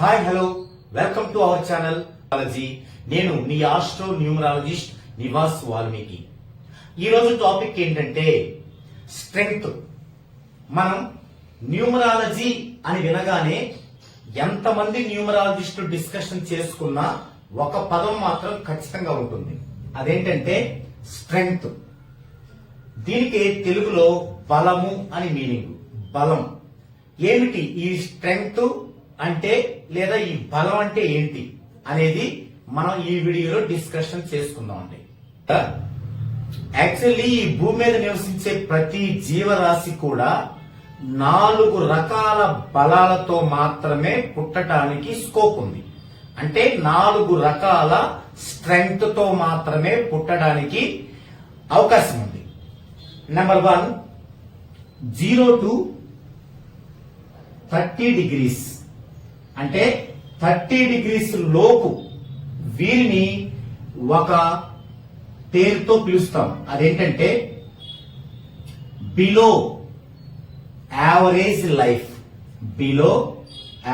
Hi hello welcome to our channel numerology నేను మీ astro numerologist Nivas Valmiki ఈరోజు టాపిక్ ఏంటంటే స్ట్రెంగ్త్ మనం న్యూమరాలజీ అని వినగానే ఎంతమంది న్యూమరాలజిస్టులు డిస్కషన్ చేసుకున్నా ఒక పదం మాత్రం ఖచ్చితంగా ఉంటుంది. అదేంటంటే స్ట్రెంగ్త్ దీనికి తెలుగులో బలము అని మీనింగ్ బలం. ఏమిటి ఈ స్ట్రెంగ్త్ అంటే లేదా ఈ బలం అంటే ఏంటి అనేది మనం ఈ వీడియోలో డిస్కషన్ చేసుకుందాం అండి యాక్చువల్లీ ఈ భూమి మీద నివసించే ప్రతి జీవరాశి కూడా నాలుగు రకాల బలాలతో మాత్రమే పుట్టడానికి స్కోప్ ఉంది. అంటే నాలుగు రకాల స్ట్రెంగ్త్తో మాత్రమే పుట్టడానికి అవకాశం ఉంది. Number one zero to thirty degrees అంటే థర్టీ డిగ్రీస్ లోపు వీరిని ఒక పేరుతో పిలుస్తాం. అదేంటంటే below average life below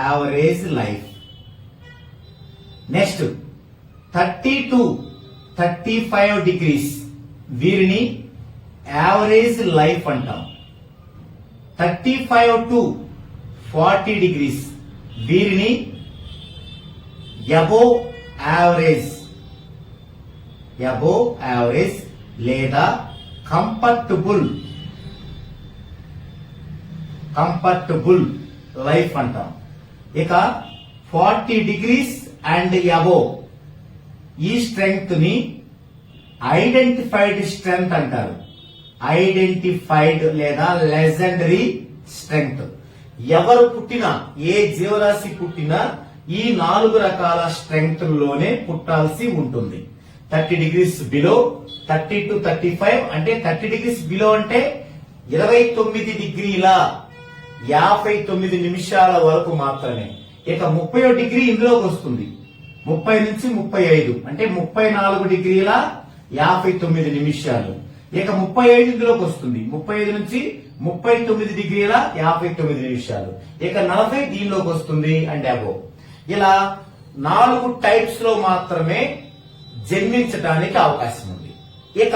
average life next thirty to thirty five degrees వీరిని యావరేజ్ లైఫ్ అంటాం. Thirty five to forty degrees వీరిని ఎబో యావరేజ్ ఎబో యావరేజ్ లేదా కంఫర్టబుల్ కంఫర్టబుల్ లైఫ్ అంటాం. ఇక ఫార్టీ డిగ్రీస్ అండ్ ఎబో ఈ స్ట్రెంగ్త్ని ఐడెంటిఫైడ్ స్ట్రెంగ్త్ అంటారు. Identified లేదా లెజెండరీ స్ట్రెంగ్త్. ఎవరు పుట్టినా ఏ జీవరాశి పుట్టినా ఈ నాలుగు రకాల స్ట్రెంగ్త్లోనే పుట్టాల్సి ఉంటుంది. Thirty degrees below thirty to thirty five అంటే థర్టీ డిగ్రీస్ బిలో అంటే ఇరవై తొమ్మిది డిగ్రీల యాభై తొమ్మిది నిమిషాల వరకు మాత్రమే. ఇక ముప్పై డిగ్రీ ఇందులోకి వస్తుంది. ముప్పై నుంచి ముప్పై ఐదు అంటే ముప్పై నాలుగు డిగ్రీల యాభై తొమ్మిది నిమిషాలు. ఇక ముప్పై ఐదు ఇందులోకి వస్తుంది. ముప్పై ఐదు నుంచి ముప్పై తొమ్మిది డిగ్రీల యాభై తొమ్మిది నిమిషాలు. ఇక నలభై దీనిలోకి వస్తుంది అండ్ అబో ఇలా నాలుగు టైప్స్లో మాత్రమే జన్మించడానికి అవకాశం ఉంది. ఇక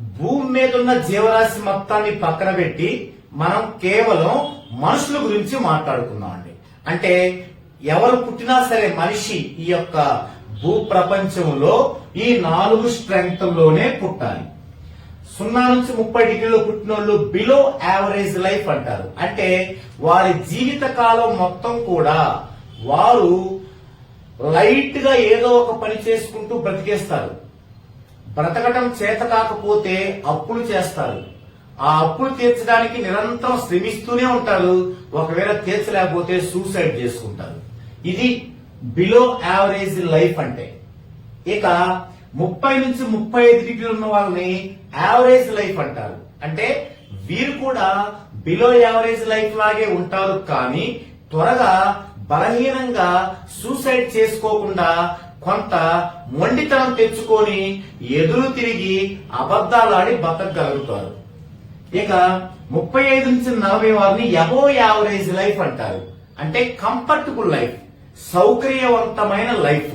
భూమి మీద ఉన్న జీవరాశి మొత్తాన్ని పక్కన పెట్టి మనం కేవలం మనుషుల గురించి మాట్లాడుకుందాం అండి. అంటే ఎవరు పుట్టినా సరే మనిషి ఈ యొక్క భూ ప్రపంచంలో ఈ నాలుగు స్ట్రెంగ్త్లోనే పుట్టాలి. సున్నా నుంచి ముప్పై డిగ్రీలో పుట్టిన వాళ్ళు బిలో యావరేజ్ లైఫ్ అంటారు. అంటే వారి జీవిత కాలం మొత్తం కూడా వారు లైట్గా ఏదో ఒక పని చేసుకుంటూ బ్రతికేస్తారు. బ్రతకటం చేత కాకపోతే అప్పులు చేస్తారు. ఆ అప్పులు తీర్చడానికి నిరంతరం శ్రమిస్తూనే ఉంటారు. ఒకవేళ తీర్చలేకపోతే సూసైడ్ చేసుకుంటారు. ఇది బిలో యావరేజ్ లైఫ్ అంటే. ఇక ముప్పై నుంచి ముప్పై ఐదు డిగ్రీలు ఉన్న వాళ్ళని యావరేజ్ లైఫ్ అంటారు. అంటే వీరు కూడా బిలో యావరేజ్ లైఫ్ లాగే ఉంటారు కానీ త్వరగా బలహీనంగా సూసైడ్ చేసుకోకుండా కొంత మొండితనం తెచ్చుకొని ఎదురు తిరిగి అబద్ధాలాడి బతకగలుగుతారు. ఇక ముప్పై ఐదు నుంచి నలభై వారిని ఎబో యావరేజ్ లైఫ్ అంటారు. అంటే కంఫర్టబుల్ లైఫ్ సౌకర్యవంతమైన లైఫ్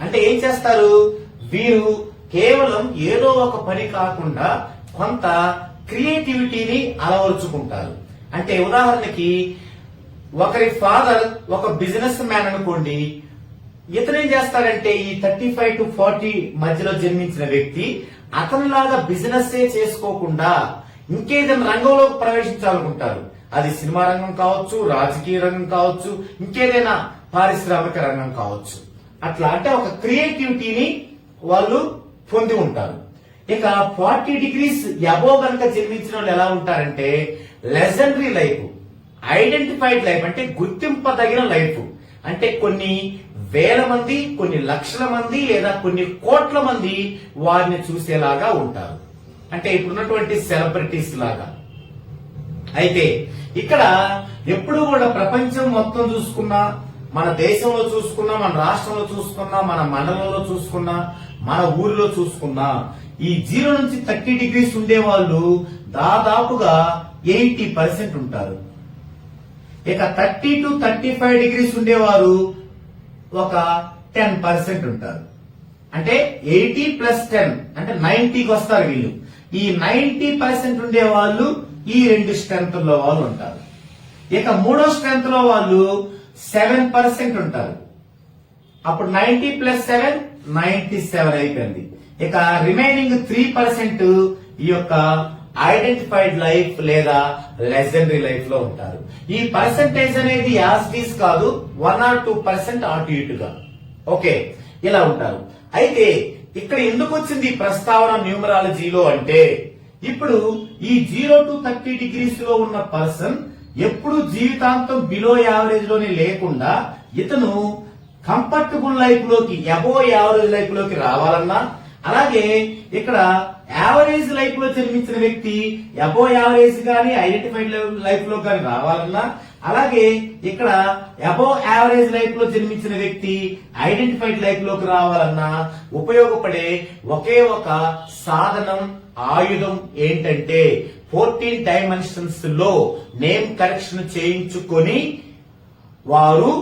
అంటే ఏం చేస్తారు? వీరు కేవలం ఏదో ఒక పని కాకుండా కొంత క్రియేటివిటీని అలవరుచుకుంటారు. అంటే ఉదాహరణకి ఒకరి ఫాదర్ ఒక బిజినెస్ మ్యాన్ అనుకోండి. ఇతను ఏం చేస్తాడంటే ఈ థర్టీ ఫైవ్ టు ఫార్టీ మధ్యలో జన్మించిన వ్యక్తి అతనిలాగా బిజినెస్ చేసుకోకుండా ఇంకేదైనా రంగంలోకి ప్రవేశించాలనుకుంటారు. అది సినిమా రంగం కావచ్చు రాజకీయ రంగం కావచ్చు ఇంకేదైనా పారిశ్రామిక రంగం కావచ్చు. అట్లా అంటే ఒక క్రియేటివిటీని వాళ్ళు పొంది ఉంటారు. ఇక ఫార్టీ డిగ్రీస్ అబో కనుక జన్మించిన వాళ్ళు ఎలా ఉంటారంటే లెజెండరీ లైఫ్ ఐడెంటిఫైడ్ లైఫ్ అంటే గుర్తింపదగిన లైఫ్. అంటే కొన్ని వేల మంది కొన్ని లక్షల మంది లేదా కొన్ని కోట్ల మంది వారిని చూసేలాగా ఉంటారు. అంటే ఇప్పుడున్నటువంటి సెలబ్రిటీస్ లాగా. అయితే ఇక్కడ ఎప్పుడు కూడా ప్రపంచం మొత్తం చూసుకున్నా మన దేశంలో చూసుకున్నా మన రాష్ట్రంలో చూసుకున్నా మన మండలంలో చూసుకున్నా మన ఊరిలో చూసుకున్నా ఈ జీరో నుంచి థర్టీ డిగ్రీస్ ఉండే వాళ్ళు దాదాపుగా ఎయిటీ పర్సెంట్ ఉంటారు. ఇక thirty to thirty five degrees ఉండేవారు ఒక టెన్ పర్సెంట్ ఉంటారు. అంటే ఎయిటీ ప్లస్ టెన్ అంటే నైన్టీకి వస్తారు వీళ్ళు. ఈ నైన్టీ పర్సెంట్ ఉండే వాళ్ళు ఈ రెండు స్ట్రెంత్లో వాళ్ళు ఉంటారు. ఇక మూడో స్ట్రెంత్లో వాళ్ళు సెవెన్ పర్సెంట్ ఉంటారు. అప్పుడు ninety plus seven ninety seven అయిపోయింది. ఇక రిమైనింగ్ త్రీ పర్సెంట్ ఈ యొక్క ఐడెంటిఫైడ్ లైఫ్ లేదా లెజెండరీ లైఫ్లో ఉంటారు. ఈ పర్సెంటేజ్ అనేది యాస్టీస్ కాదు వన్ ఆర్ టూ పర్సెంట్ అటు ఇటుగా. ఓకే ఇలా ఉంటారు. అయితే ఇక్కడ ఎందుకు వచ్చింది ఈ ప్రస్తావన న్యూమరాలజీలో అంటే ఇప్పుడు ఈ జీరో టు థర్టీ డిగ్రీస్లో ఉన్న పర్సన్ ఎప్పుడు జీవితాంతం బిలో యావరేజ్లోనే లేకుండా ఇతను కంఫర్టబుల్ లైఫ్లోకి ఎబో యావరేజ్ లైఫ్లోకి రావాలన్నా అలాగే ఇక్కడ యావరేజ్ లైఫ్లో జన్మించిన వ్యక్తి ఎబో యావరేజ్ గాని ఐడెంటిఫైడ్ లైఫ్లో కానీ రావాలన్నా అలాగే ఇక్కడ అబో యావరేజ్ లైఫ్లో జన్మించిన వ్యక్తి ఐడెంటిఫైడ్ లైఫ్లోకి రావాలన్నా ఉపయోగపడే ఒకే ఒక సాధనం ఆయుధం ఏంటంటే ఫోర్టీన్ డైమెన్షన్స్లో నేమ్ కరెక్షన్ చేయించుకొని వారు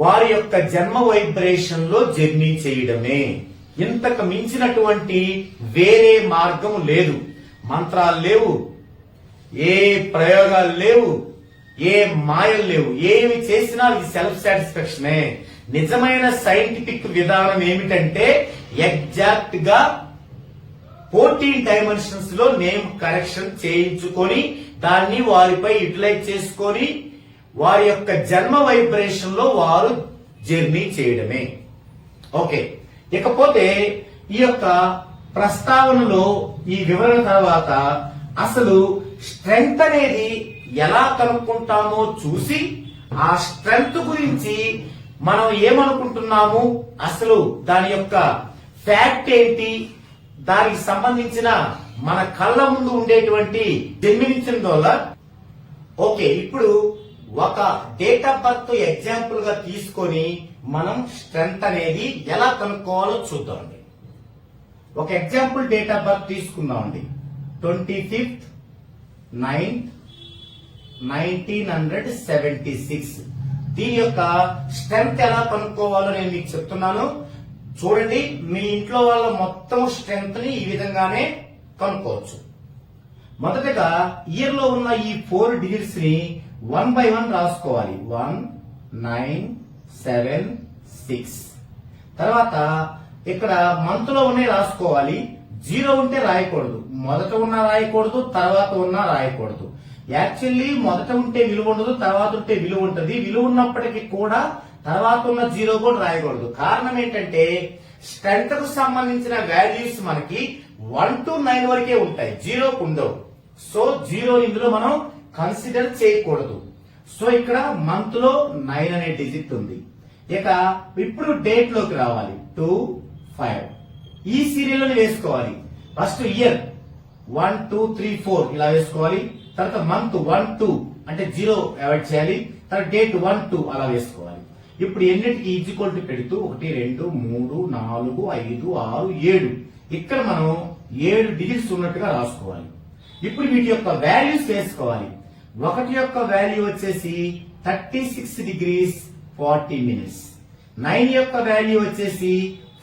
వారి యొక్క జన్మ వైబ్రేషన్లో జర్నీ చేయడమే. ఇంతకు మించినటువంటి వేరే మార్గం లేదు. మంత్రాలు లేవు. ఏ ప్రయోగాలు లేవు. ఏ మాయలు లేవు. ఏమి చేసినా అది సెల్ఫ్ సాటిస్ఫాక్షనే నిజమైన సైంటిఫిక్ విధానం ఏమిటంటే ఎగ్జాక్ట్గా ఫోర్టీన్ డైమెన్షన్స్లో నేమ్ కరెక్షన్ చేయించుకొని దాన్ని వారిపై యూటిలైజ్ చేసుకొని వారి యొక్క జన్మ వైబ్రేషన్లో వారు జర్నీ చేయడమే. ఓకే ఇకపోతే ఈ యొక్క ప్రస్తావనలో ఈ వివరణ తర్వాత అసలు స్ట్రెంగ్త్ అనేది ఎలా కనుక్కుంటామో చూసి ఆ స్ట్రెంగ్త్ గురించి మనం ఏమనుకుంటున్నాము? అసలు దాని యొక్క ఫ్యాక్ట్ ఏంటి? దానికి సంబంధించిన మన కళ్ళ ముందు ఉండేటువంటి జన్మించిన వల్ల ఓకే ఇప్పుడు ఒక డేట్ ఆఫ్ బర్త్ ఎగ్జాంపుల్గా తీసుకొని మనం స్ట్రెంత్ అనేది ఎలా కనుక్కోవాలో చూద్దామండి ఒక ఎగ్జాంపుల్ డేట్ ఆఫ్ బర్త్ తీసుకుందామండి twenty fifth ninth nineteen hundred seventy six దీని యొక్క స్ట్రెంత్ ఎలా కనుక్కోవాలో నేను మీకు చెప్తున్నాను. చూడండి మీ ఇంట్లో వాళ్ళ మొత్తం స్ట్రెంగ్త్ని ఈ విధంగానే కనుక్కోవచ్చు. మొదటగా ఇయర్లో ఉన్న ఈ ఫోర్ డిజిట్స్ని వన్ బై వన్ రాసుకోవాలి. వన్ నైన్ సెవెన్ సిక్స్ తర్వాత ఇక్కడ మంత్లో ఉన్నాయి రాసుకోవాలి. జీరో ఉంటే రాయకూడదు. మొదట ఉన్న రాయకూడదు తర్వాత ఉన్న రాయకూడదు. యాక్చువల్లీ మొదట ఉంటే విలువ ఉండదు తర్వాత ఉంటే విలువ ఉంటుంది. విలువ ఉన్నప్పటికీ కూడా తర్వాత ఉన్న జీరో కూడా రాయకూడదు. కారణం ఏంటంటే స్ట్రెంత్కు సంబంధించిన వాల్యూస్ మనకి వన్ టు నైన్ వరకే ఉంటాయి. జీరోకు ఉండవు. సో జీరో ఇందులో మనం కన్సిడర్ చేయకూడదు. సో ఇక్కడ మంత్లో నైన్ అనే డిజిట్ ఉంది. ఇక ఇప్పుడు డేట్లోకి రావాలి. టూ ఫైవ్ ఈ సీరియల్ వేసుకోవాలి. First year one two three four ఇలా వేసుకోవాలి. తర్వాత మంత్ వన్ టూ అంటే జీరో అవాయిడ్ చేయాలి. తర్వాత డేట్ వన్ టూ అలా వేసుకోవాలి. ఇప్పుడు ఎన్నిటికి ఈజ్వల్ టు పెడుతూ ఒకటి రెండు మూడు నాలుగు ఐదు ఆరు ఏడు. ఇక్కడ మనం ఏడు డిజిట్స్ ఉన్నట్టుగా రాసుకోవాలి. ఇప్పుడు వీటి యొక్క వాల్యూస్ వేసుకోవాలి. ఒకటి యొక్క వాల్యూ వచ్చేసి thirty six degrees forty minutes nine యొక్క వాల్యూ వచ్చేసి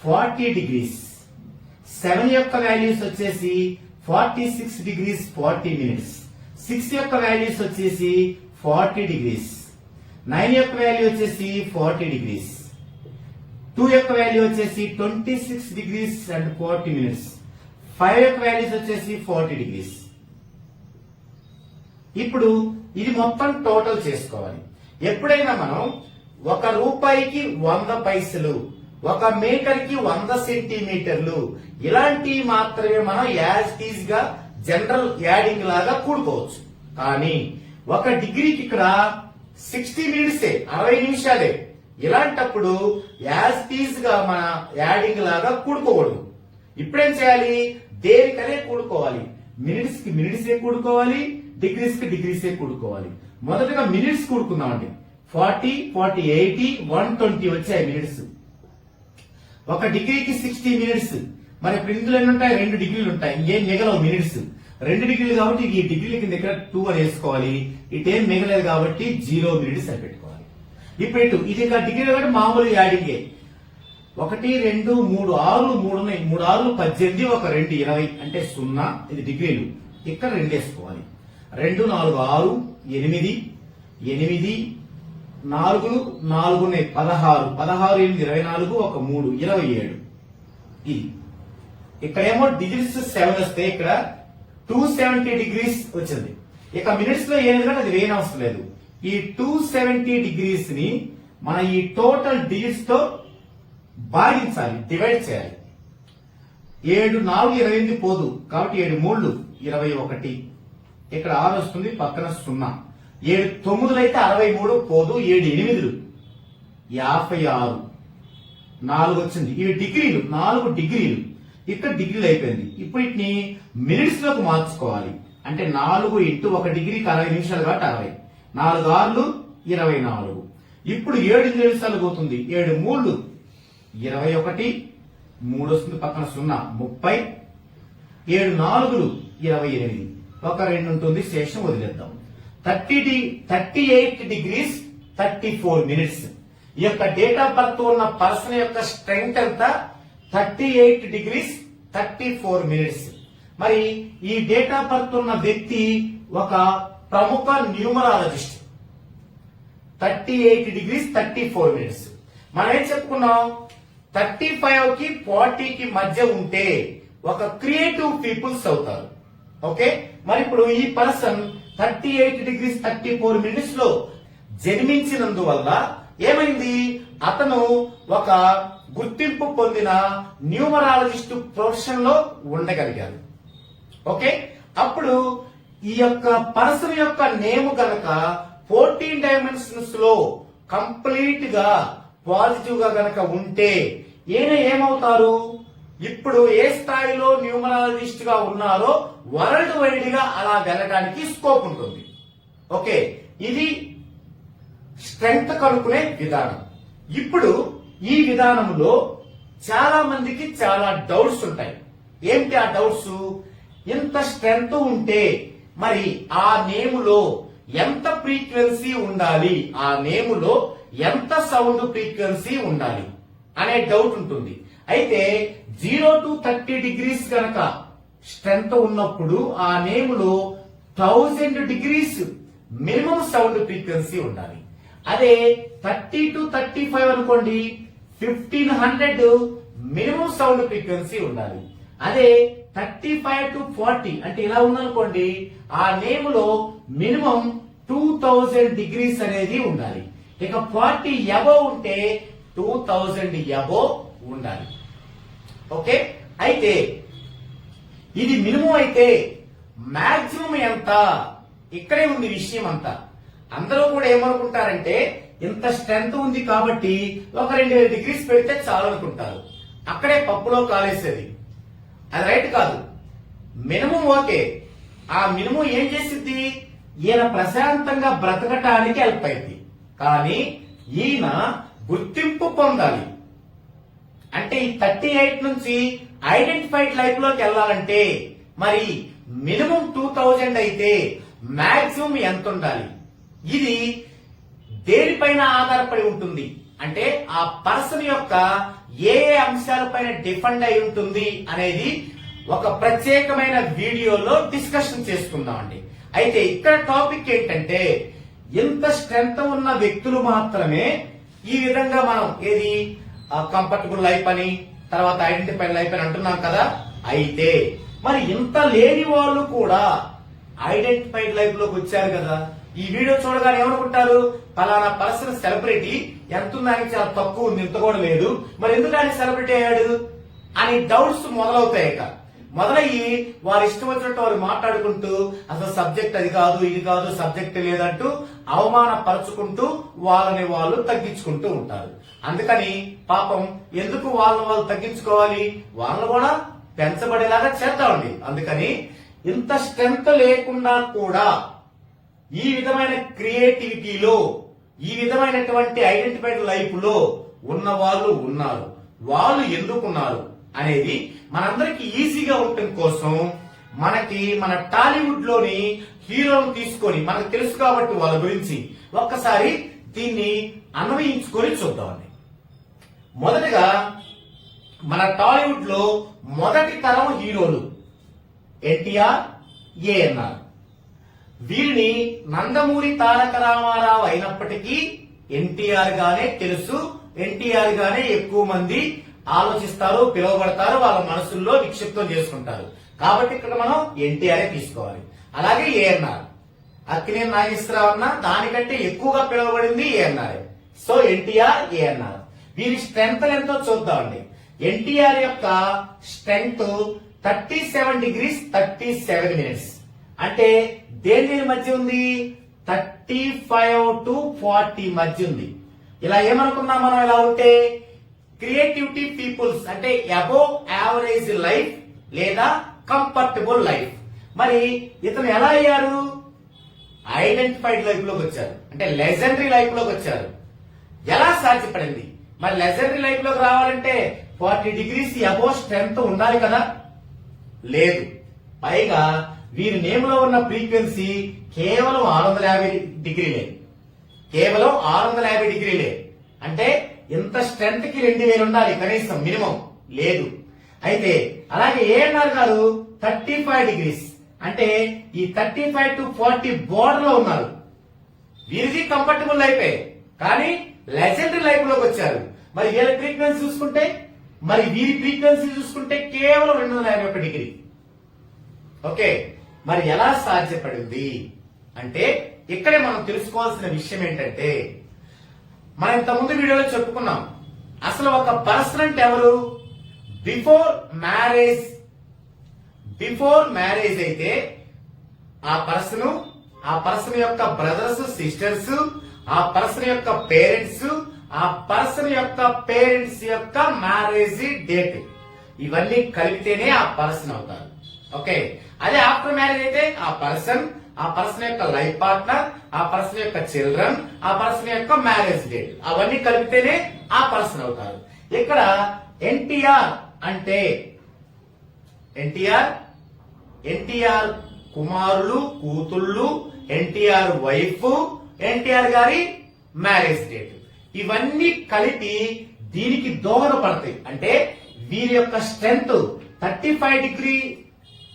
ఫార్టీ డిగ్రీస్ సెవెన్ యొక్క వాల్యూస్ వచ్చేసి forty six degrees forty minutes six యొక్క వాల్యూస్ వచ్చేసి ఫార్టీ డిగ్రీస్ నైన్ యొక్క వాల్యూ వచ్చేసి ఫార్టీ డిగ్రీస్ టూ యొక్క వాల్యూ వచ్చేసి twenty six degrees and forty minutes five యొక్క వాల్యూస్ వచ్చేసి ఫార్టీ డిగ్రీస్ ఇప్పుడు ఇది మొత్తం టోటల్ చేసుకోవాలి. ఎప్పుడైనా మనం ఒక రూపాయికి వంద పైసలు ఒక మీటర్కి వంద సెంటీమీటర్లు ఇలాంటివి మాత్రమే మనం యాజ్ టీజ్గా జనరల్ యాడింగ్ లాగా కూడుకోవచ్చు. కానీ ఒక డిగ్రీకి ఇక్కడ సిక్స్టీ మినిట్సే అరవై నిమిషాలే. ఇలాంటప్పుడు యాజ్ టీజ్గా మన యాడింగ్ లాగా కూడుకోకూడదు. ఇప్పుడేం చేయాలి? దేనికనే కూడుకోవాలి. మినిట్స్కి మినిట్స్ ఏ కూడుకోవాలి. డిగ్రీస్కి డిగ్రీస్ కూడుకోవాలి. మొదటగా minutes కూడుకుందామండి. Forty forty eighty one twenty వచ్చాయి మినిట్స్. ఒక డిగ్రీకి సిక్స్టీ మినిట్స్. మరి ఇప్పుడు ఇందులో ఎన్ని ఉంటాయి రెండు డిగ్రీలు ఉంటాయి. ఇంకేం మిగలవు మినిట్స్. రెండు డిగ్రీలు కాబట్టి ఈ డిగ్రీల కింద ఇక్కడ టూ అని వేసుకోవాలి. ఇటేం మిగలేదు కాబట్టి జీరో మినిట్స్ అని పెట్టుకోవాలి. ఇప్పుడు ఇటు ఇది ఇంకా డిగ్రీలు కాబట్టి మామూలు యాడింగే. ఒకటి రెండు మూడు ఆరు మూడు మూడు ఆరు పద్దెనిమిది ఒక రెండు ఇరవై. అంటే సున్నా. ఇది డిగ్రీలు. ఇక్కడ రెండు వేసుకోవాలి. రెండు నాలుగు ఆరు ఎనిమిది ఎనిమిది నాలుగు నాలుగునే పదహారు. పదహారు ఎనిమిది ఇరవై నాలుగు ఒక మూడు ఇరవై ఏడు. ఇది. ఇక్కడేమో డిగ్రీస్ సెవెన్ వస్తే ఇక్కడ టూ సెవెంటీ డిగ్రీస్ వచ్చింది. ఇక మినిట్స్లో ఏం అది వేయని అవసరం లేదు. ఈ టూ సెవెంటీ డిగ్రీస్ని మన ఈ టోటల్ డిజిట్స్తో భాగించాలి డివైడ్ చేయాలి. ఏడు నాలుగు ఇరవై ఎనిమిది పోదు. కాబట్టి ఏడు మూడు ఇరవై ఒకటి. ఇక్కడ ఆరు వస్తుంది పక్కన సున్నా. ఏడు తొమ్మిదిలు అయితే అరవై మూడు పోదు ఏడు ఎనిమిదిలు. యాభై ఆరు. నాలుగు వచ్చింది. ఇవి డిగ్రీలు నాలుగు డిగ్రీలు. ఇక్కడ డిగ్రీలు అయిపోయింది. ఇప్పుడు వీటిని మినిట్స్లోకి మార్చుకోవాలి. అంటే నాలుగు ఇంటూ ఒక డిగ్రీకి అరవై నిమిషాలు కాబట్టి అరవై. నాలుగు ఆర్లు ఇరవై నాలుగు. ఇప్పుడు ఏడు నిమిషాలు పోతుంది. ఏడు మూడు ఇరవై ఒకటి. మూడు వస్తుంది పక్కన సున్నా. ముప్పై. ఏడు నాలుగులు ఇరవై ఎనిమిది. ఒక రెండు ఉంటుంది శేషం వదిలేద్దాం. Thirty D thirty eight degrees thirty four minutes ఈ యొక్క డేట్ ఆఫ్ బర్త్ ఉన్న పర్సన్ యొక్క స్ట్రెంగ్త్ ఎంత? Thirty eight degrees thirty four minutes మరి ఈ డేట్ ఆఫ్ బర్త్ ఉన్న వ్యక్తి ఒక ప్రముఖ numerologist thirty eight degrees thirty four minutes మనం ఏం చెప్పుకున్నాం? థర్టీ ఫైవ్కి ఫార్టీకి మధ్య ఉంటే ఒక క్రియేటివ్ పీపుల్స్ అవుతారు. ఓకే? మరి ఇప్పుడు ఈ person thirty eight degrees thirty four మినిట్స్లో జన్మించినందువల్ల ఏమైంది? అతను ఒక గుర్తింపు పొందిన న్యూమరాలజిస్ట్ ప్రొఫెషన్లో ఉండగలిగారు ఓకే? అప్పుడు ఈ యొక్క పర్సన్ యొక్క నేమ్ గనక ఫోర్టీన్ డైమెన్షన్స్లో కంప్లీట్గా పాజిటివ్గా గనక ఉంటే ఈయన ఏమవుతారు? ఇప్పుడు ఏ స్థాయిలో న్యూమరాలజిస్ట్గా ఉన్నారో వరల్డ్ వైడ్గా అలా వెళ్ళడానికి స్కోప్ ఉంటుంది. ఓకే ఇది స్ట్రెంగ్త్ కనుక్కునే విధానం. ఇప్పుడు ఈ విధానంలో చాలా మందికి చాలా డౌట్స్ ఉంటాయి. ఏంటి ఆ డౌట్స్? ఇంత స్ట్రెంగ్త్ ఉంటే మరి ఆ నేములో ఎంత ఫ్రీక్వెన్సీ ఉండాలి? ఆ నేములో ఎంత సౌండ్ ఫ్రీక్వెన్సీ ఉండాలి? అనే డౌట్ ఉంటుంది. అయితే జీరో టు థర్టీ డిగ్రీస్ కనుక స్ట్రెంగ్త్ ఉన్నప్పుడు ఆ నేమ్లో thousand degrees minimum sound frequency ఉండాలి. అదే థర్టీ టు థర్టీ ఫైవ్ అనుకోండి fifteen hundred minimum sound frequency ఉండాలి. అదే థర్టీ ఫైవ్ టు ఫార్టీ అంటే ఇలా ఉందనుకోండి ఆ నేమ్లో మినిమం టూ థౌజండ్ డిగ్రీస్ అనేది ఉండాలి. ఇక ఫార్టీ ఎబో ఉంటే టూ థౌజండ్ ఎబో ఉండాలి. ఓకే? అయితే ఇది మినిమం అయితే మాక్సిమం ఎంత? ఇక్కడే ఉంది విషయం అంతా. అందరూ కూడా ఏమనుకుంటారంటే ఇంత స్ట్రెంత్ ఉంది కాబట్టి ఒక రెండు వేల డిగ్రీస్ పెడితే చాలు అనుకుంటారు. అక్కడే పప్పులో కాలేసేది. అది రైట్ కాదు. Minimum okay. ఆ మినిమం ఏం చేసింది ఈయన ప్రశాంతంగా బ్రతకటానికి హెల్ప్ అయింది. కానీ ఈయన గుర్తింపు పొందాలి. అంటే ఈ థర్టీ ఎయిట్ నుంచి ఐడెంటిఫైడ్ లైఫ్లోకి వెళ్ళాలంటే మరి మినిమం టూ థౌజండ్ అయితే మాక్సిమం ఎంత ఉండాలి? ఇది దేనిపైన ఆధారపడి ఉంటుంది? అంటే ఆ పర్సన్ యొక్క ఏ ఏ అంశాలపైన డిపెండ్ అయి ఉంటుంది అనేది ఒక ప్రత్యేకమైన వీడియోలో డిస్కషన్ చేసుకుందామండి. అయితే ఇక్కడ టాపిక్ ఏంటంటే ఎంత స్ట్రెంత్ ఉన్న వ్యక్తులు మాత్రమే ఈ విధంగా మనం ఏది కంఫర్టబుల్ లైఫ్ అని తర్వాత ఐడెంటిఫైడ్ లైఫ్ అని అంటున్నాం కదా అయితే మరి ఇంత లేని వాళ్ళు కూడా ఐడెంటిఫైడ్ లైఫ్లోకి వచ్చారు కదా. ఈ వీడియో చూడగానే ఏమనుకుంటారు? పలానా పర్సన్ సెలబ్రిటీ ఎంత ఉందానికి చాలా తక్కువ ఉంది ఇంత కూడా లేదు. మరి ఎందుకు ఆయన సెలబ్రిటీ అయ్యాడు? అని డౌట్స్ మొదలవుతాయి ఇక. మొదలయ్యి వారి ఇష్టం వచ్చినట్టు వారు మాట్లాడుకుంటూ అసలు సబ్జెక్ట్ అది కాదు ఇది కాదు సబ్జెక్ట్ లేదంటూ అవమానపరచుకుంటూ వాళ్ళని వాళ్ళు తగ్గించుకుంటూ ఉంటారు. అందుకని పాపం ఎందుకు వాళ్ళని వాళ్ళు తగ్గించుకోవాలి? వాళ్ళని కూడా పెంచబడేలాగా చేద్దామండి అందుకని ఇంత స్ట్రెంత్ లేకుండా కూడా ఈ విధమైన క్రియేటివిటీలో ఈ విధమైనటువంటి ఐడెంటిఫైడ్ లైఫ్లో ఉన్న వాళ్ళు ఉన్నారు. వాళ్ళు ఎందుకున్నారు? అనేది మనందరికి ఈజీగా ఉండటం కోసం మనకి మన టాలీవుడ్లోని హీరోను తీసుకొని మనకు తెలుసు కాబట్టి వాళ్ళ గురించి ఒక్కసారి దీన్ని అన్వయించుకొని చూద్దామండి మొదటగా మన టాలీవుడ్లో మొదటి తరం హీరోలు ఎన్టీఆర్ ఏఎన్ఆర్. వీరిని నందమూరి తారక రామారావు అయినప్పటికీ ఎన్టీఆర్ గానే తెలుసు ఎన్టీఆర్ గానే ఎక్కువ మంది ఆలోచిస్తారు పిలువబడతారు వాళ్ళ మనసుల్లో విక్షిప్తం చేసుకుంటారు. కాబట్టి ఇక్కడ మనం ఎన్టీఆర్ తీసుకోవాలి. అలాగే ఏఎన్ఆర్. అక్కినేని నాగేశ్వరరావు అన్న దానికంటే ఎక్కువగా పిలువబడింది ఏఎన్ఆర్. So NTR ANR. వీరి స్ట్రెంగ్త్ ఎంతో చూద్దామండి. ఎన్టీఆర్ యొక్క strength thirty seven degrees thirty seven minutes అంటే దేని దేని మధ్య ఉంది? థర్టీ ఫైవ్ టు ఫార్టీ మధ్య ఉంది. ఇలా ఏమనుకున్నాం మనం? ఇలా ఉంటే క్రియేటివిటీ పీపుల్స్ అంటే అబోవ్ యావరేజ్ లైఫ్ లేదా కంఫర్టబుల్ లైఫ్. మరి ఇతను ఎలా అయ్యారు? ఐడెంటిఫైడ్ లైఫ్లోకి వచ్చారు. అంటే లెజెండరీ లైఫ్లోకి వచ్చారు. ఎలా సాధ్యపడింది? మరి లెజెండరీ లైఫ్లోకి రావాలంటే ఫార్టీ డిగ్రీస్ అబో స్ట్రెంత్ ఉండాలి కదా? లేదు. పైగా వీరి నేమ్లో ఉన్న ఫ్రీక్వెన్సీ కేవలం ఆరు వందల యాభై డిగ్రీలే. కేవలం ఆరు వందల యాభై డిగ్రీలే. అంటే ఇంత స్ట్రెంత్కి రెండు వేలు ఉండాలి? కనీసం మినిమం. లేదు. అయితే అలాగే ఏఎన్ఆర్ గారు థర్టీ ఫైవ్ డిగ్రీస్ అంటే ఈ థర్టీ ఫైవ్ టు ఫార్టీ బోర్డర్లో ఉన్నారు. వీరికి కంఫర్టబుల్ లైఫే కానీ లెజెండరీ లైఫ్లోకి వచ్చారు. మరి వీళ్ళ ఫ్రీక్వెన్సీ చూసుకుంటే మరి వీరి ఫ్రీక్వెన్సీ చూసుకుంటే కేవలం రెండు వందల యాభై డిగ్రీ ఓకే. మరి ఎలా సాధ్యపడింది? అంటే ఇక్కడే మనం తెలుసుకోవాల్సిన విషయం ఏంటంటే మనం ఇంత ముందు వీడియోలో చెప్పుకున్నాం. అసలు ఒక పర్సన్ అంటే ఎవరు? Before marriage. బిఫోర్ మ్యారేజ్ అయితే ఆ పర్సన్ ఆ పర్సన్ యొక్క బ్రదర్స్ సిస్టర్స్ ఆ పర్సన్ యొక్క పేరెంట్స్ ఆ పర్సన్ యొక్క పేరెంట్స్ యొక్క మ్యారేజ్ డేట్. ఇవన్నీ కలిపితేనే ఆ పర్సన్ అవుతారు. ఓకే? అదే ఆఫ్టర్ మ్యారేజ్ అయితే ఆ పర్సన్ ఆ పర్సన్ యొక్క లైఫ్ పార్ట్నర్ ఆ పర్సన్ యొక్క చిల్డ్రన్ ఆ పర్సన్ యొక్క మ్యారేజ్ డేట్. అవన్నీ కలిపితేనే ఆ పర్సన్ అవుతారు. ఇక్కడ ఎన్టీఆర్ అంటే ఎన్టీఆర్ ఎన్టీఆర్ కుమారులు కూతుళ్ళు ఎన్టీఆర్ వైఫ్ ఎన్టీఆర్ గారి మ్యారేజ్ డేట్. ఇవన్నీ కలిపి దీనికి దోహదపడతాయి. అంటే వీరి యొక్క strength thirty five degree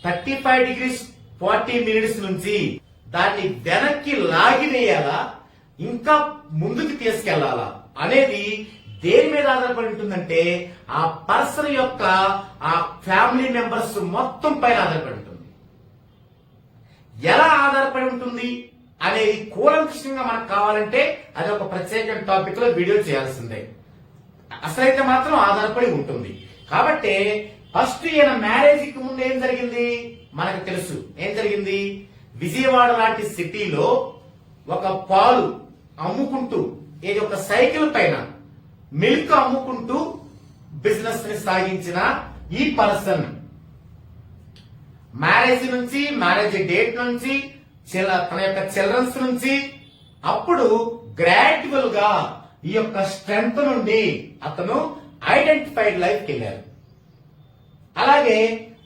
thirty five degrees forty minutes నుంచి దాన్ని వెనక్కి లాగివేయాలా ఇంకా ముందుకు తీసుకెళ్ళాలా? అనేది దేని మీద ఆధారపడి ఉంటుందంటే ఆ పర్సన్ యొక్క ఆ ఫ్యామిలీ మెంబర్స్ మొత్తం పైన ఆధారపడి ఉంటుంది. ఎలా ఆధారపడి ఉంటుంది అనేది కూలంకృష్ణంగా మనకు కావాలంటే అది ఒక ప్రత్యేక టాపిక్లో వీడియో చేయాల్సిందే. అసలైతే మాత్రం ఆధారపడి ఉంటుంది. కాబట్టి ఫస్ట్ ఈయన మ్యారేజ్కి ముందు ఏం జరిగింది? మనకు తెలుసు. ఏం జరిగింది? విజయవాడ లాంటి సిటీలో ఒక పాలు అమ్ముకుంటూ ఇది ఒక సైకిల్ పైన మిల్క్ అమ్ముకుంటూ బిజినెస్ని సాగించిన ఈ పర్సన్ మ్యారేజ్ నుంచి మ్యారేజ్ డేట్ నుంచి తన యొక్క చిల్డ్రన్స్ నుంచి అప్పుడు గ్రాడ్యువల్గా ఈ యొక్క స్ట్రెంగ్త్ నుండి అతను ఐడెంటిఫైడ్ లైఫ్ వెళ్ళారు. అలాగే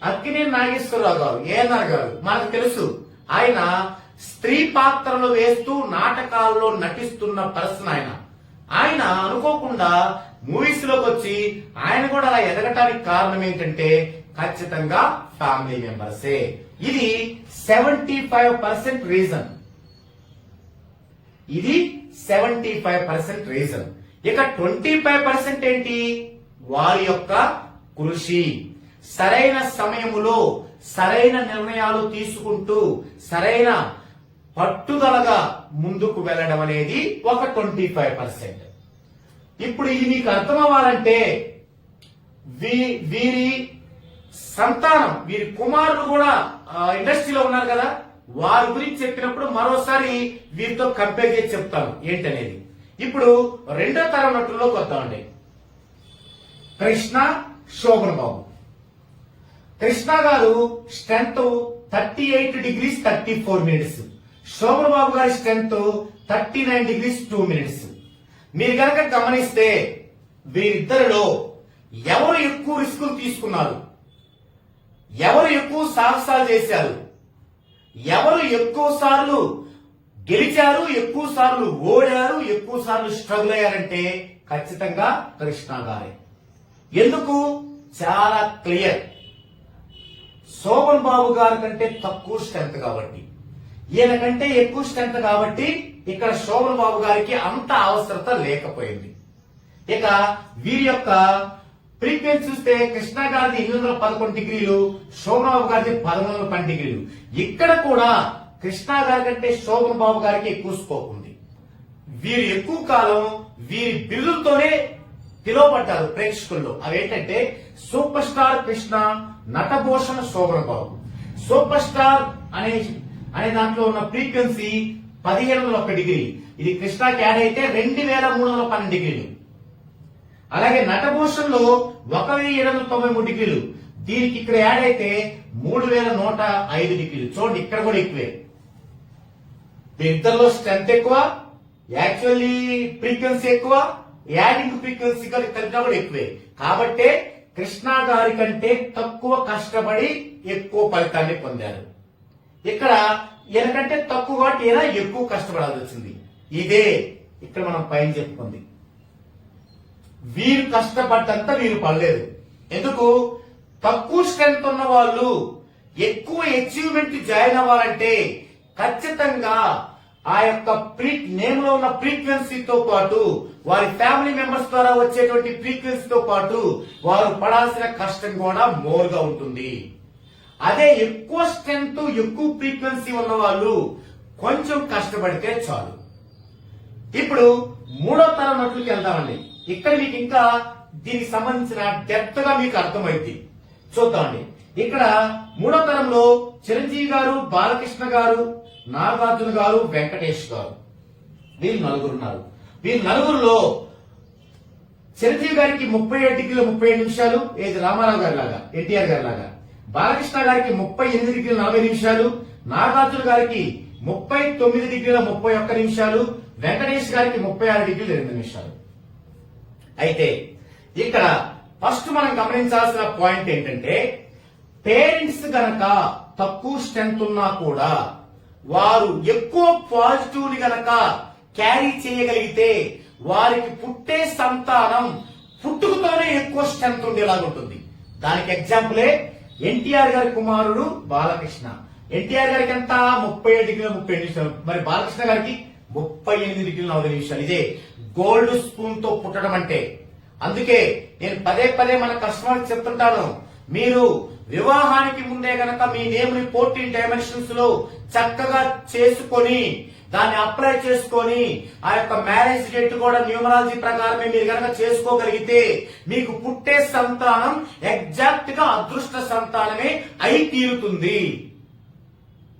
అక్కినేని నాగేశ్వరరావు గారు ఏఎన్ఆర్ గారు మనకు తెలుసు. ఆయన స్త్రీ పాత్రలు వేస్తూ నాటకాల్లో నటిస్తున్న పర్సన్ ఆయన. ఆయన అనుకోకుండా మూవీస్లోకి వచ్చి ఆయన కూడా అలా ఎదగటానికి కారణం ఏంటంటే ఖచ్చితంగా ఫ్యామిలీ మెంబర్సే. ఇది సెవెంటీ ఫైవ్ పర్సెంట్ రీజన్. ఇది సెవెంటీ ఫైవ్ పర్సెంట్ రీజన్. ఇక ట్వంటీ ఫైవ్ పర్సెంట్ ఏంటి? వారి యొక్క కృషి. సరైన సమయములో సరైన నిర్ణయాలు తీసుకుంటూ సరైన పట్టుదలగా ముందుకు వెళ్ళడం అనేది ఒక ట్వంటీ ఫైవ్ పర్సెంట్. ఇప్పుడు ఇది మీకు అర్థం అవ్వాలంటే వీ- వీరి సంతానం వీరి కుమారులు కూడా ఇండస్ట్రీలో ఉన్నారు కదా? వారి గురించి చెప్పినప్పుడు మరోసారి వీరితో కంపేర్ చేసి చెప్తాను ఏంటనేది. ఇప్పుడు రెండో తరం నటుల్లోకి వద్దామండి Krishna Shoban Babu Krishna garu strength thirty eight degrees thirty four minutes. Shobhababu గారి strength thirty nine degrees two minutes. మీరు కనుక గమనిస్తే వీరిద్దరిలో ఎవరు ఎక్కువ రిస్కులు తీసుకున్నారు? ఎవరు ఎక్కువ సాహసాలు చేశారు? ఎవరు ఎక్కువ సార్లు గెలిచారు ఎక్కువ సార్లు ఓడారు ఎక్కువ సార్లు స్ట్రగుల్ అయ్యారంటే ఖచ్చితంగా కృష్ణ గారే. ఎందుకు? చాలా క్లియర్. శోభన్ బాబు గారి కంటే తక్కువ స్ట్రెంత్ కాబట్టి. ఈయన కంటే ఎక్కువ స్ట్రెంత్ కాబట్టి ఇక్కడ శోభన్ బాబు గారికి అంత అవసరత లేకపోయింది. ఇక వీరి యొక్క ఫ్రీక్వెన్సీ చూస్తే కృష్ణ గారిది ఎనిమిది వందల పదకొండు డిగ్రీలు శోభన్ బాబు గారిది పదమూడు వందల పన్నెండు డిగ్రీలు. ఇక్కడ కూడా కృష్ణ గారి కంటే శోభన్ బాబు గారికి ఎక్కువ స్కోప్ ఉంది. వీరు ఎక్కువ కాలం వీరి బిల్లులతోనే పిలువబడ్డారు ప్రేక్షకుల్లో. అవేంటంటే super star Krishna Natabhushana Shoban Babu super star అనే అనే దాంట్లో ఉన్న ఫ్రీక్వెన్సీ పదిహేడు వందల ఒక్క డిగ్రీ. ఇది కృష్ణకి యాడ్ అయితే రెండు వేల మూడు వందల పన్నెండు డిగ్రీలు. అలాగే నటభూషణ్లో ఒక వెయ్యి ఏడు వందల తొంభై మూడు డిగ్రీలు. దీనికి ఇక్కడ యాడ్ అయితే మూడు వేల నూట ఐదు డిగ్రీలు. చూడండి ఇక్కడ కూడా ఎక్కువే. ఇద్దరిలో స్ట్రెంత్ ఎక్కువ యాక్చువల్లీ ఫ్రీక్వెన్సీ ఎక్కువ యాడింగ్ ఫ్రీక్వెన్సీ కలిగిన కూడా ఎక్కువే. కాబట్టే కృష్ణ గారి కంటే తక్కువ కష్టపడి ఎక్కువ ఫలితాన్ని పొందారు. ఇక్కడ ఈయనకంటే తక్కువ కాబట్టి ఈయన ఎక్కువ కష్టపడాల్సి వచ్చింది. ఇదే ఇక్కడ మనం పైన చెప్పుకుంది. వీరు కష్టపడ్డంత వీరు పడలేదు. ఎందుకు? తక్కువ స్ట్రెంత్ ఉన్న వాళ్ళు ఎక్కువ అచీవ్మెంట్ జాయిన్ అవ్వాలంటే ఖచ్చితంగా ఆ యొక్క ప్రీ నేమ్లో ఉన్న ఫ్రీక్వెన్సీతో పాటు వారి ఫ్యామిలీ మెంబర్స్ ద్వారా వచ్చేటువంటి ఫ్రీక్వెన్సీతో పాటు వారు పడాల్సిన కష్టం కూడా మోర్గా ఉంటుంది. అదే ఎక్కువ స్ట్రెంత్ ఎక్కువ ఫ్రీక్వెన్సీ ఉన్న వాళ్ళు కొంచెం కష్టపడితే చాలు. ఇప్పుడు మూడో తరం నటులకి వెళ్దామండి ఇక్కడ మీకు ఇంకా దీనికి సంబంధించిన డెప్త్గా మీకు అర్థమైంది. చూద్దామండి. ఇక్కడ మూడో తరంలో చిరంజీవి గారు బాలకృష్ణ గారు నాగార్జున గారు వెంకటేష్ గారు. వీళ్ళు నలుగురు ఉన్నారు. వీళ్ళు నలుగురులో చిరంజీవి గారికి ముప్పై ఏడు డిగ్రీల ముప్పై ఏడు నిమిషాలు ఏది రామారావు గారి లాగా ఎన్టీఆర్ గారి లాగా. బాలకృష్ణ గారికి ముప్పై ఎనిమిది డిగ్రీల నలభై నిమిషాలు నాగార్జున గారికి ముప్పై తొమ్మిది డిగ్రీల ముప్పై ఒక్క నిమిషాలు వెంకటేష్ గారికి ముప్పై ఆరు డిగ్రీలు ఎనిమిది నిమిషాలు. అయితే ఇక్కడ ఫస్ట్ మనం గమనించాల్సిన పాయింట్ ఏంటంటే పేరెంట్స్ గనక తక్కువ స్ట్రెంత్ ఉన్నా కూడా వారు ఎక్కువ పాజిటివ్ని గనక క్యారీ చేయగలిగితే వారికి పుట్టే సంతానం పుట్టుకతోనే ఎక్కువ స్ట్రెంత్ ఉండేలాగా ఉంటుంది. దానికి ఎగ్జాంపులే ఎన్టీఆర్ గారి కుమారుడు బాలకృష్ణ. ఎన్టీఆర్ గారికి ఎంత? ముప్పై ఏడు డిగ్రీల ముప్పై ఎనిమిది నిమిషాలు. మరి బాలకృష్ణ గారికి ముప్పై ఎనిమిది డిగ్రీల నలభై నిమిషాలు. ఇదే గోల్డ్ స్పూన్తో పుట్టడం అంటే. అందుకే నేను పదే పదే మన కస్టమర్ చెప్తుంటాను. మీరు వివాహానికి ముందే గనక మీ నేమ్ని ఫోర్టీన్ డైమెన్షన్స్లో చక్కగా చేసుకొని దాన్ని అప్లై చేసుకొని ఆ యొక్క మ్యారేజ్ డేట్ కూడా న్యూమరాలజీ ప్రకారమే మీరు కనుక చేసుకోగలిగితే మీకు పుట్టే సంతానం ఎగ్జాక్ట్గా అదృష్ట సంతానమే అయి తీరుతుంది.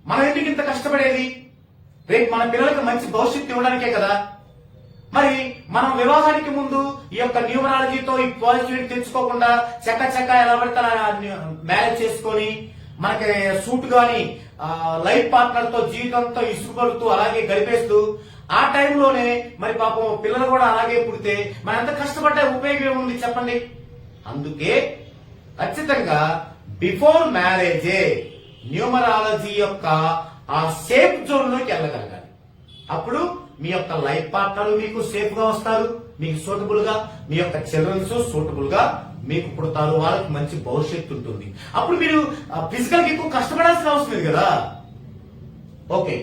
మనం ఎందుకు ఇంత కష్టపడేది? రేపు మన పిల్లలకి మంచి భవిష్యత్తు ఇవ్వడానికే కదా. మరి మనం వివాహానికి ముందు ఈ యొక్క న్యూమరాలజీతో ఈ పాజిటివిటీ తెచ్చుకోకుండా చెక్క చెక్క ఎలా పడితే మ్యారేజ్ చేసుకొని మనకి సూట్ గాని లైఫ్ పార్ట్నర్తో జీవితంతో ఇసుకుపడుతూ అలాగే గడిపేస్తూ ఆ టైంలోనే మరి పాపం పిల్లలు కూడా అలాగే పుడితే మనం ఎంత కష్టపడ్డా ఉపయోగం ఉంది చెప్పండి? అందుకే ఖచ్చితంగా బిఫోర్ మ్యారేజే న్యూమరాలజీ యొక్క ఆ సేఫ్ జోన్లోకి వెళ్ళగలగాలి. అప్పుడు మీ యొక్క లైఫ్ పార్ట్నర్ మీకు సేఫ్గా వస్తారు మీకు సూటబుల్గా మీ యొక్క చిల్డ్రన్స్ సూటబుల్గా మీకు పుడతారు వాళ్ళకి మంచి భవిష్యత్తు ఉంటుంది. అప్పుడు మీరు ఫిజికల్గా ఎక్కువ కష్టపడాల్సిన అవసరం లేదు కదా? ఓకే.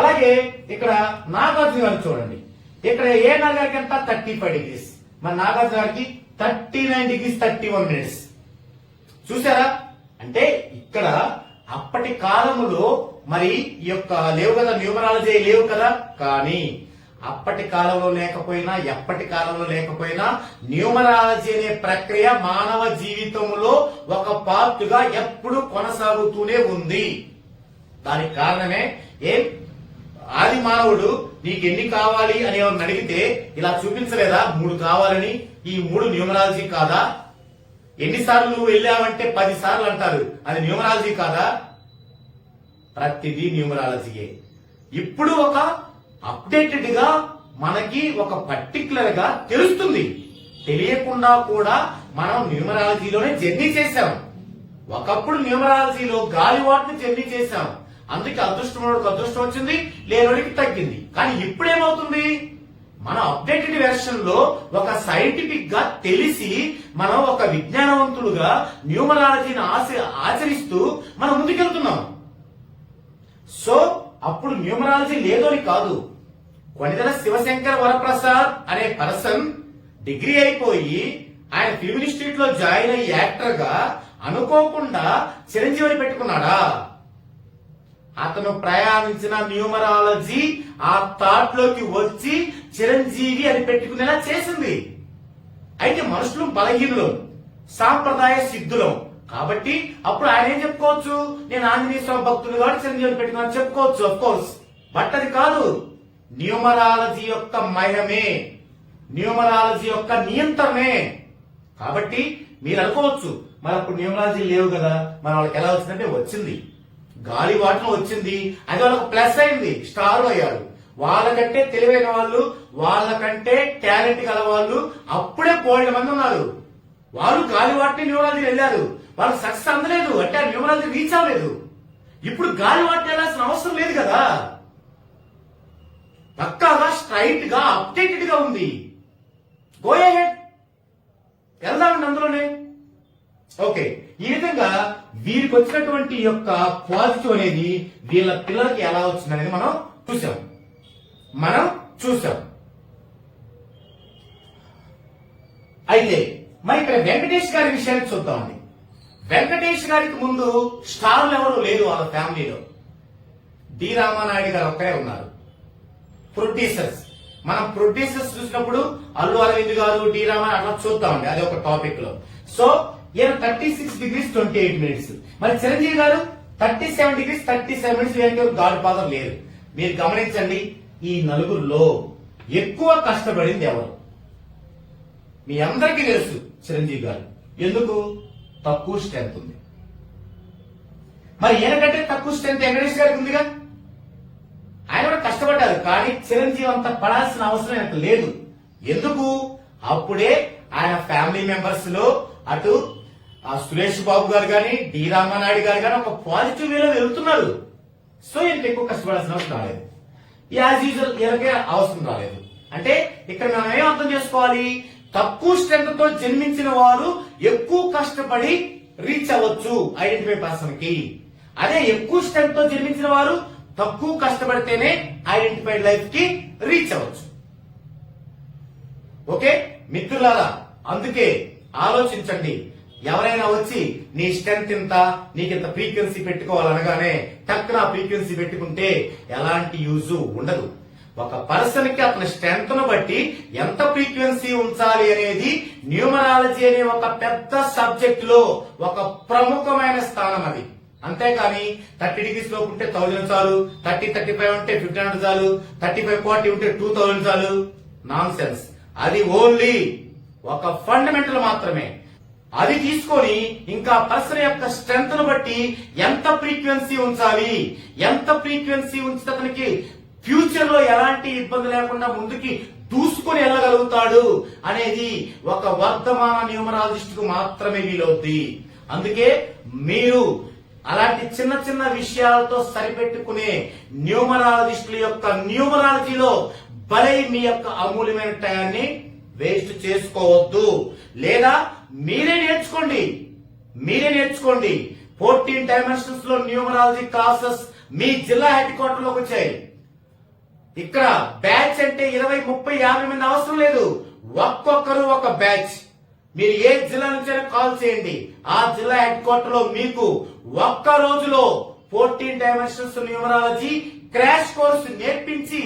అలాగే ఇక్కడ నాగార్జున గారు చూడండి. ఇక్కడ ఏ నాగారికి ఎంత? థర్టీ ఫైవ్ డిగ్రీస్ మన నాగార్జున గారికి thirty nine degrees thirty one minutes చూసారా? అంటే ఇక్కడ అప్పటి కాలంలో మరి ఈ యొక్క లేవు కదా న్యూమరాలజీ లేవు కదా? కానీ అప్పటి కాలంలో లేకపోయినా ఎప్పటి కాలంలో లేకపోయినా న్యూమరాలజీ అనే ప్రక్రియ మానవ జీవితంలో ఒక పార్ట్గా ఎప్పుడు కొనసాగుతూనే ఉంది. దానికి కారణమే ఏం? ఆది మానవుడు నీకు ఎన్ని కావాలి అని ఎవరిని అడిగితే ఇలా చూపించలేదా? మూడు కావాలని. ఈ మూడు న్యూమరాలజీ కాదా? ఎన్నిసార్లు నువ్వు వెళ్ళావంటే పది సార్లు అంటారు. అది న్యూమరాలజీ కాదా? ప్రతిదీ న్యూమరాలజీయే. ఇప్పుడు ఒక అప్డేటెడ్గా మనకి ఒక పర్టికులర్గా తెలుస్తుంది. తెలియకుండా కూడా మనం న్యూమరాలజీలోనే జర్నీ చేశాం. ఒకప్పుడు న్యూమరాలజీలో గాలివాటిని జర్నీ చేశాం. అందుకే అదృష్టముడికి అదృష్టం వచ్చింది లేనోడికి తగ్గింది. కానీ ఇప్పుడు ఏమవుతుంది మన అప్డేటెడ్ వెర్షన్లో ఒక సైంటిఫిక్గా తెలిసి మనం ఒక విజ్ఞానవంతులుగా న్యూమరాలజీని ఆచరిస్తూ మనం ముందుకెళ్తున్నాం. సో అప్పుడు న్యూమరాలజీ లేదని కాదు. కొనిదల శివశంకర్ వరప్రసాద్ అనే పర్సన్ డిగ్రీ అయిపోయి ఆయన ఫిల్మ్ ఇన్స్టిట్యూట్లో జాయిన్ అయ్యి యాక్టర్గా అనుకోకుండా చిరంజీవిని పెట్టుకున్నాడా? అతను ప్రయాణించిన న్యూమరాలజీ ఆ థాట్లోకి వచ్చి చిరంజీవి అని పెట్టుకునేలా చేసింది. అయితే మనుషులు బలహీనులు సాంప్రదాయ సిద్ధులం. కాబట్టి అప్పుడు ఆయన ఏం చెప్పుకోవచ్చు? నేను ఆంజనేయ స్వామి భక్తులు కాబట్టి చిరంజీవిని పెట్టుకున్నాను చెప్పుకోవచ్చు అఫ్ కోర్స్ బట్ అది కాదు. న్యూమరాలజీ యొక్క మయమే న్యూమరాలజీ యొక్క నియంత్రణమే కాబట్టి మీరు అనుకోవచ్చు మరి అప్పుడు న్యూమరాలజీ లేవు కదా. మరి వాళ్ళకి ఎలా వచ్చిందంటే వచ్చింది. గాలి వాటం వచ్చింది. అది వాళ్ళకు ప్లస్ అయింది. స్టార్ అయ్యారు. వాళ్ళకంటే తెలివైన వాళ్ళు వాళ్ళకంటే టాలెంట్ గల వాళ్ళు అప్పుడే పోయిన మంది ఉన్నారు. వారు గాలి వాటిని న్యూమరాలజీ వెళ్ళారు. వాళ్ళు సక్సెస్ అందలేదు. అంటే ఆ న్యూమరాలజీ రీచ్ అవ్వలేదు. ఇప్పుడు గాలి వాటిని వెళ్ళాల్సిన అవసరం లేదు కదా. పక్కాగా స్ట్రైట్గా అప్డేటెడ్గా ఉంది గో హెడ్ వెళ్దామండి అందులోనే. ఓకే ఈ విధంగా వీరికి వచ్చినటువంటి యొక్క పాజిటివ్ అనేది వీళ్ళ పిల్లలకి ఎలా వచ్చింది అనేది మనం చూసాం మనం చూసాం అయితే మరి ఇక్కడ వెంకటేష్ గారి విషయాన్ని చూద్దామండి. వెంకటేష్ గారికి ముందు స్టార్లు ఎవరు లేరు వాళ్ళ ఫ్యామిలీలో. డి రామానాయుడు గారు ఒక్కరే ఉన్నారు. ప్రొడ్యూసర్స్. మనం ప్రొడ్యూసర్స్ చూసినప్పుడు అల్లు అరవింద్ గారు డి రామాయణ అట్లా చూద్దామండి అది ఒక టాపిక్లో. సో ఈయన thirty six degrees twenty eight minutes మరి Chiranjeevi garu thirty seven degrees thirty seven minutes ఏంటో గాడ్ ఫాదర్ లేరు మీరు గమనించండి ఈ నలుగురిలో ఎక్కువ కష్టపడింది ఎవరు? మీ అందరికీ తెలుసు చిరంజీవి గారు. ఎందుకు? తక్కువ స్ట్రెంత్ ఉంది. మరి ఈయనకంటే తక్కువ స్ట్రెంత్ వెంకటేష్ గారికి ఉందిగా? ఆయన కూడా కష్టపడ్డారు కానీ చిరంజీవి అంత పడాల్సిన అవసరం ఆయనకు లేదు. ఎందుకు? అప్పుడే ఆయన ఫ్యామిలీ మెంబర్స్లో అటు ఆ సురేష్ బాబు గారు గాని డి రామానాయుడు గారు గాని ఒక పాజిటివ్ వేలో వెళ్తున్నారు. సో ఈయనకి ఎక్కువ కష్టపడాల్సిన అవసరం రాలేదు. యాజ్ యూజువల్ ఈయనకే అవసరం రాలేదు. అంటే ఇక్కడ మనం ఏం అర్థం చేసుకోవాలి? తక్కువ స్ట్రెంత్తో జన్మించిన వారు ఎక్కువ కష్టపడి రీచ్ అవ్వచ్చు ఐడెంటిఫై పర్సన్కి. అదే ఎక్కువ స్ట్రెంత్తో జన్మించిన వారు తక్కువ కష్టపడితేనే ఐడెంటిఫైడ్ లైఫ్కి రీచ్ అవ్వచ్చు. ఓకే? మిత్రులారా అందుకే ఆలోచించండి. ఎవరైనా వచ్చి నీ స్ట్రెంత్ ఇంత నీకింత ఫ్రీక్వెన్సీ పెట్టుకోవాలనగానే టక్కున ఫ్రీక్వెన్సీ పెట్టుకుంటే ఎలాంటి యూజ్ ఉండదు. ఒక పర్సన్కి అతని స్ట్రెంత్ను బట్టి ఎంత ఫ్రీక్వెన్సీ ఉంచాలి అనేది న్యూమరాలజీ అనే ఒక పెద్ద సబ్జెక్ట్లో ఒక ప్రముఖమైన స్థానం అది. అంతేకాని థర్టీ డిగ్రీస్ లోపు ఉంటే థౌజండ్ చాలు థర్టీ థర్టీ ఫైవ్ ఉంటే ఫిఫ్టీన్ హండ్రెడ్ చాలు థర్టీ ఫైవ్ ఫార్టీ ఉంటే టూ థౌజండ్ చాలు. నాన్ సెన్స్ అది ఓన్లీ ఒక ఫండమెంటల్ మాత్రమే. అది తీసుకొని ఇంకా పర్సన్ యొక్క స్ట్రెంత్ను బట్టి ఎంత ఫ్రీక్వెన్సీ ఉంచాలి ఎంత ఫ్రీక్వెన్సీ ఉంచితే అతనికి ఫ్యూచర్లో ఎలాంటి ఇబ్బంది లేకుండా ముందుకి దూసుకుని వెళ్ళగలుగుతాడు అనేది ఒక వర్ధమాన న్యూమరాలజిస్ట్కు మాత్రమే వీలవుద్ది. అందుకే మీరు అలాంటి చిన్న చిన్న విషయాలతో సరిపెట్టుకునే న్యూమరాలజిస్టుల యొక్క న్యూమరాలజీలో బలై మీ యొక్క అమూల్యమైన టయాన్ని వేస్ట్ చేసుకోవద్దు. లేదా మీరే నేర్చుకోండి. మీరే నేర్చుకోండి. ఫోర్టీన్ డైమెన్షన్స్లో న్యూమరాలజీ క్లాసెస్ మీ జిల్లా హెడ్ క్వార్టర్లోకి వచ్చాయి. ఇక్కడ బ్యాచ్ అంటే ఇరవై ముప్పై యాభై మంది అవసరం లేదు. ఒక్కొక్కరు ఒక బ్యాచ్. మీరు ఏ జిల్లా నుంచైనా కాల్ చేయండి. ఆ జిల్లా హెడ్ క్వార్టర్లో మీకు ఒక్క రోజులో fourteen dimensions numerology crash course నేర్పించి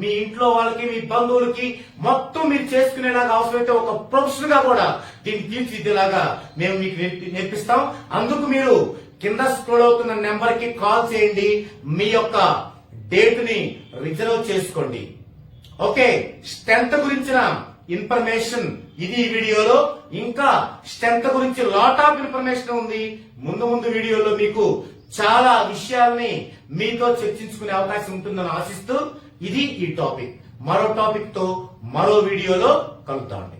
మీ ఇంట్లో వాళ్ళకి మీ బంధువులకి మొత్తం మీరు చేసుకునేలాగా అవసరమైతే ఒక ప్రొఫెషనల్గా కూడా దీన్ని తీర్చిదిద్దేలాగా మేము మీకు నేర్పిస్తాం. అందుకు మీరు కింద స్క్రోల్ అవుతున్న నెంబర్కి కాల్ చేయండి. మీ యొక్క డేట్ని రిజర్వ్ చేసుకోండి. ఓకే స్ట్రెంత్ గురించిన ఇన్ఫర్మేషన్ ఇది ఈ వీడియోలో. ఇంకా స్ట్రెంత్ గురించి లాట్ ఆఫ్ ఇన్ఫర్మేషన్ ఉంది. ముందు ముందు వీడియోలో మీకు చాలా విషయాల్ని మీతో చర్చించుకునే అవకాశం ఉంటుందని ఆశిస్తూ ఇది ఈ టాపిక్. మరో టాపిక్తో మరో వీడియోలో కలుద్దామండి.